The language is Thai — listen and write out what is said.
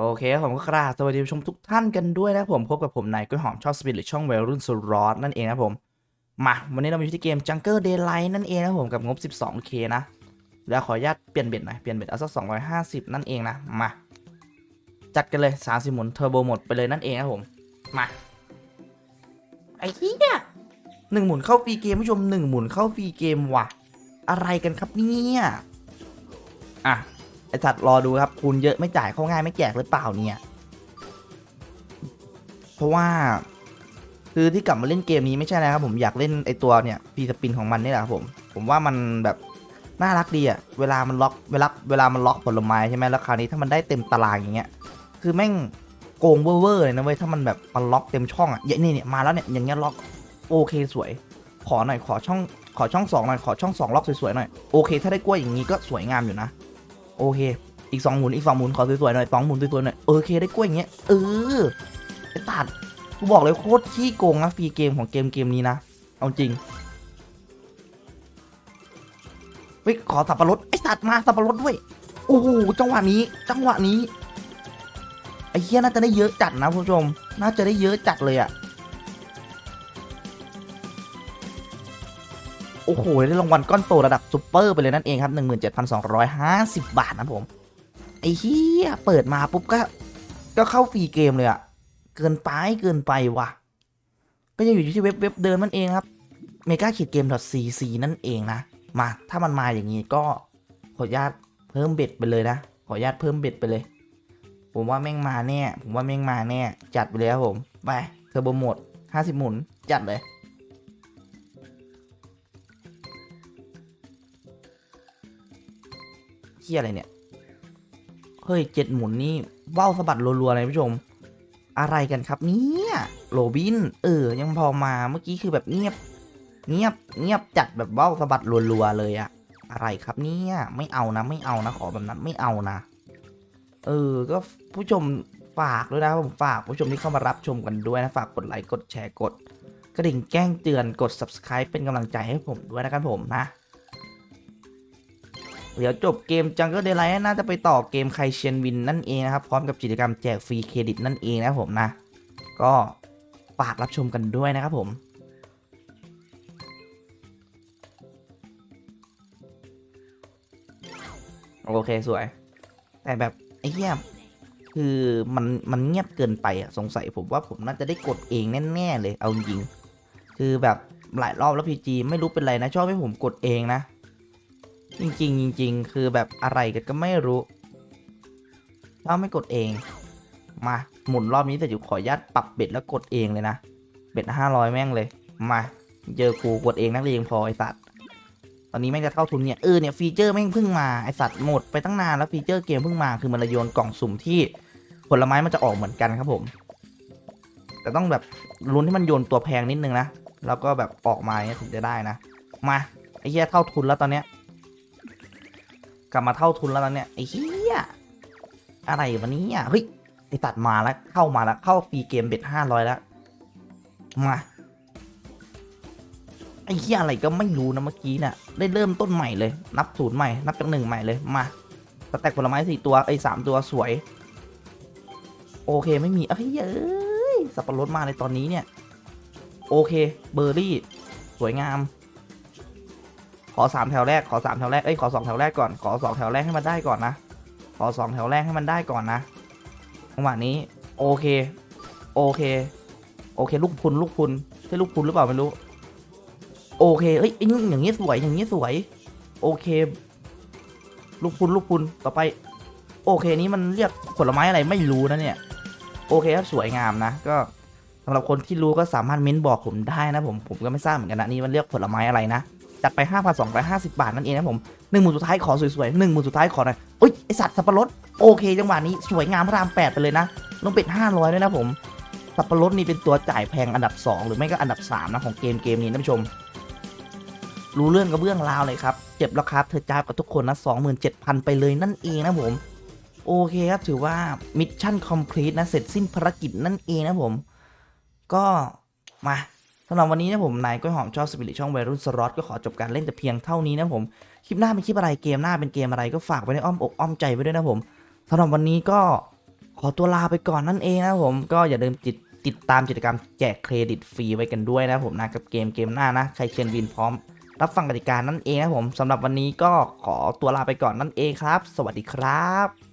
โอเคผมก็กราบสวัสดีผู้ชมทุกท่านกันด้วยนะผมพบกับผมนายกล้วยหอมชอบสปิริตช่องวัยรุ่นสุรอตนั่นเองนะผม มาวันนี้เรามาอยู่ที่เกม Jungle Daylight นั่นเองนะครับผมกับงบ 12k นะแล้วขออนุญาตเปลี่ยนเบ็ดหน่อยเปลี่ยนเบ็ดเอาสัก250 นั่นเองนะมา จัดกันเลย 30 หมุนเทอร์โบหมดไปเลยนั่นเองนะผมมาไอ้เหี้ยหนึ่งหมุนเข้าฟรีเกมผู้ชมหนึ่งหมุนเข้าฟรีเกมว่ะ อะไรกันครับเนี่ยอะ ไอสัตว์รอดูครับคูณเยอะไม่จ่ายเข้าง่ายไม่แจกหรือเปล่าเนี่ย เพราะว่า คือที่กลับมาเล่นเกมนี้ไม่ใช่นะครับผมอยากเล่นไอตัวเนี่ยฟีสปินของมันนี่แหละครับผม ผมว่ามันแบบน่ารักดีอะเวลามันล็อกเวลาเวลามันล็อกผลไม้ใช่ไหมแล้วคราวนี้ถ้ามันได้เต็มตารางอย่างเงี้ย คือแม่งโกงเวอร์เลยนะเว้ยถ้ามันแบบมันล็อกเต็มช่องอะเนี่ยนี่เนี่ยมาแล้วเนี่ยอย่างเงี้ยล็อกโอเคสวย ขอหน่อยขอช่องขอช่องสองหน่อยขอช่องสองล็อกสวยๆหน่อยโอเค ถ้าได้กล้วยอย่างนี้ก็สวยงามอยู่นะ โอเค อีกสองหมุนอีกสองหมุนขอสวยๆหน่อยสองหมุนสวยๆหน่อยโอเคได้กล้วยอย่างเงี้ยเออไอ้ตัดกูบอกเลยโคตรขี้โกงนะฟรีเกมของเกมเกมนี้นะเอาจริงเฮ้ยขอสับปะรดไอ้สัตว์มาสับปะรดด้วยโอ้โหจังหวะนี้ จังหวะนี้ไอ้เฮียน่าจะได้เยอะจัดนะผู้ชม น่าจะได้เยอะจัดเลยอะ โอ้โห ได้รางวัลก้อนโตระดับซูเปอร์ไปเลยนั่นเองครับ 17,250 บาทนะผม ไอ้เฮียเปิดมาปุ๊บก็ ก็เข้าฟรีเกมเลยอะเกินไปเกินไปว่ะ ก็ยังอยู่ที่เว็บเว็บเดิมนั่นเองครับ m e g a ขีดเกม .cc นั่นเองนะ มา ถ้ามันมาอย่างนี้ก็ขออนุญาตเพิ่มเบ็ดไปเลยนะ ขออนุญาตเพิ่มเบ็ดไปเลย ผมว่าแม่งมาแน่ ผมว่าแม่งมาแน่ จัดไปเลยครับผม ไปเทอร์โบโหมด 50 หมุน จัดเลย ฮียอะไรเนี่ย เฮ้ยเจ็ดหมุนนี่ว่าวสะบัดรัวๆเลยผู้ชม อะไรกันครับเนี่ยโรบิน เออ ยังพอมาเมื่อกี้คือแบบเงียบ เงียบเงียบจัดแบบว่าวสะบัดรัวๆเลยอะอะไรครับเนี่ยไม่เอานะไม่เอานะขอแบบนั้นไม่เอานะ เออ ก็ผู้ชมฝากด้วยนะผมฝากผู้ชมที่เข้ามารับชมกันด้วยนะฝากกดไลค์กดแชร์กด กระดิ่งแจ้งเตือนกด subscribe เป็นกำลังใจให้ผมด้วยนะครับผมนะ เดี๋ยวจบเกม Jungle Daylight น่าจะไปต่อเกมไคเชียนวินนั่นเองนะครับ พร้อมกับกิจกรรมแจกฟรีเครดิตนั่นเองนะผมนะ ก็ฝากรับชมกันด้วยนะครับผมโอเคสวย แต่แบบไอ้เหี้ยคือมันมันเงียบเกินไปอะสงสัยผมว่าผมน่าจะได้กดเองแน่ๆเลยเอาจริง คือแบบหลายรอบแล้วพีจีไม่รู้เป็นไรนะ ชอบให้ผมกดเองนะ จริงๆจริงๆคือแบบอะไรกันก็ไม่รู้เราไม่กดเอง มาหมุนรอบนี้แต่อยู่ขออนุญาตปรับเบ็ดแล้วกดเองเลยนะ เบ็ดห้าร้อยแม่งเลย มาเจอกูกดเองนักเรียนพอไอสัตว์ ตอนนี้แม่งจะเข้าทุนเนี่ย เออเนี่ยฟีเจอร์แม่งเพิ่งมาไอสัตว์หมดไปตั้งนานแล้วฟีเจอร์เกมเพิ่งมาคือมันระโยนกล่องสุ่มที่ผลไม้มันจะออกเหมือนกันครับผม แต่ต้องแบบลุ้นที่มันโยนตัวแพงนิดนึงนะ แล้วก็แบบออกมาเนี่ยถึงจะได้นะ มาไอ้เหี้ยเท่าทุนแล้วตอนเนี้ย กลับมาเท่าทุนแล้วนเนี้ยไอ้เหี้ยอะไรวะเนี้เฮ้ยไอตัดมาแล้วเข้ามาแล้วเข้าฟรีเกมเบ็ดห้าร้อยแล้วมาไอ้เหี้ยอะไรก็ไม่รู้นะเมื่อกี้เนี่ยได้เริ่มต้นใหม่เลย นับศูนย์ใหม่นับจากหนึ่งใหม่เลยมาสแต็กผลไม้สี่ตัวไอ้สามตัวสวย โอเคไม่มีเอ้ยเอ้ยสับปะรดมาในตอนนี้เนี่ย โอเค เบอร์รี่ สวยงาม ขอสามแถวแรกขอสามแถวแรกเอ้ยขอสองแถวแรกก่อนขอสองแถวแรกให้มันได้ก่อนนะขอสองแถวแรกให้มันได้ก่อนนะจังหวะนี้โอเคโอเคโอเคลูกพุนลูกพุนใช่ลูกพุนหรือเปล่าไม่รู้ โอเคเอ้ยไอ้นี่อย่างนี้สวยอย่างนี้สวย โอเค ลูกพุนลูกพุนต่อไป โอเคนี้มันเรียกผลไม้อะไรไม่รู้นะเนี่ย โอเคครับสวยงามนะ ก็สำหรับคนที่รู้ก็สามารถเม้นบอกผมได้นะผมผมก็ไม่ทราบเหมือนกันนะนี่มันเรียกผลไม้อะไรนะ จัดไป 5,250 บาทนั่นเองนะผมหนึ่งหมุนสุดท้ายขอสวยๆหนึ่งหมุนสุดท้ายขอหน่อยอุ้ยไอสัตว์สับปะรดโอเค จังหวะนี้สวยงามพระรามแปดไปเลยนะลงเป็ด500ด้วยนะผมสับปะรดนี่เป็นตัวจ่ายแพงอันดับ 2 หรือไม่ก็อันดับ3นะของเกมเกมนี้ท่านผู้ชม รู้เรื่องกับเบื้องราวเลยครับเจ็บแล้วครับเธอจ้ากับทุกคนนะ27,000 ไปเลยนั่นเองนะผมโอเคครับถือว่ามิชชั่นคอมพลีทนะเสร็จสิ้นภารกิจนั่นเองนะผม ก็มา สำหรับวันนี้นะผมนายกล้วยหอมชอบสปิริตช่องวัยรุ่นสล็อตก็ขอจบการเล่นแต่เพียงเท่านี้นะผมคลิปหน้าเป็นคลิปอะไรเกมหน้าเป็นเกมอะไรก็ฝากไว้ในอ้อมอกอ้อมใจไว้ด้วยนะผมสำหรับวันนี้ก็ขอตัวลาไปก่อนนั่นเองนะผมก็อย่าลืมติดติดตามกิจกรรมแจกเครดิตฟรีไว้กันด้วยนะผมนะกับเกมเกมหน้านะใครเชิญวินพร้อม รับฟังกติกานั่นเองนะผมสำหรับวันนี้ก็ขอตัวลาไปก่อนนั่นเองครับ สวัสดีครับ